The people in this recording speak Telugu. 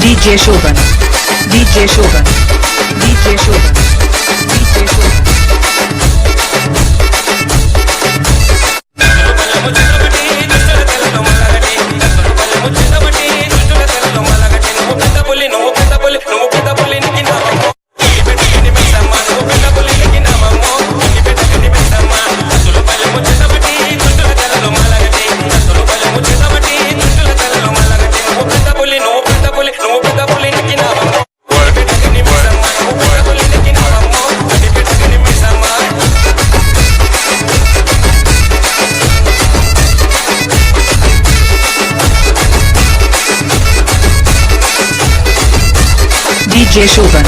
DJ Shogun. DJ Shogun. DJ Shogun. DJ Shoban. DJ DJ Shobhan.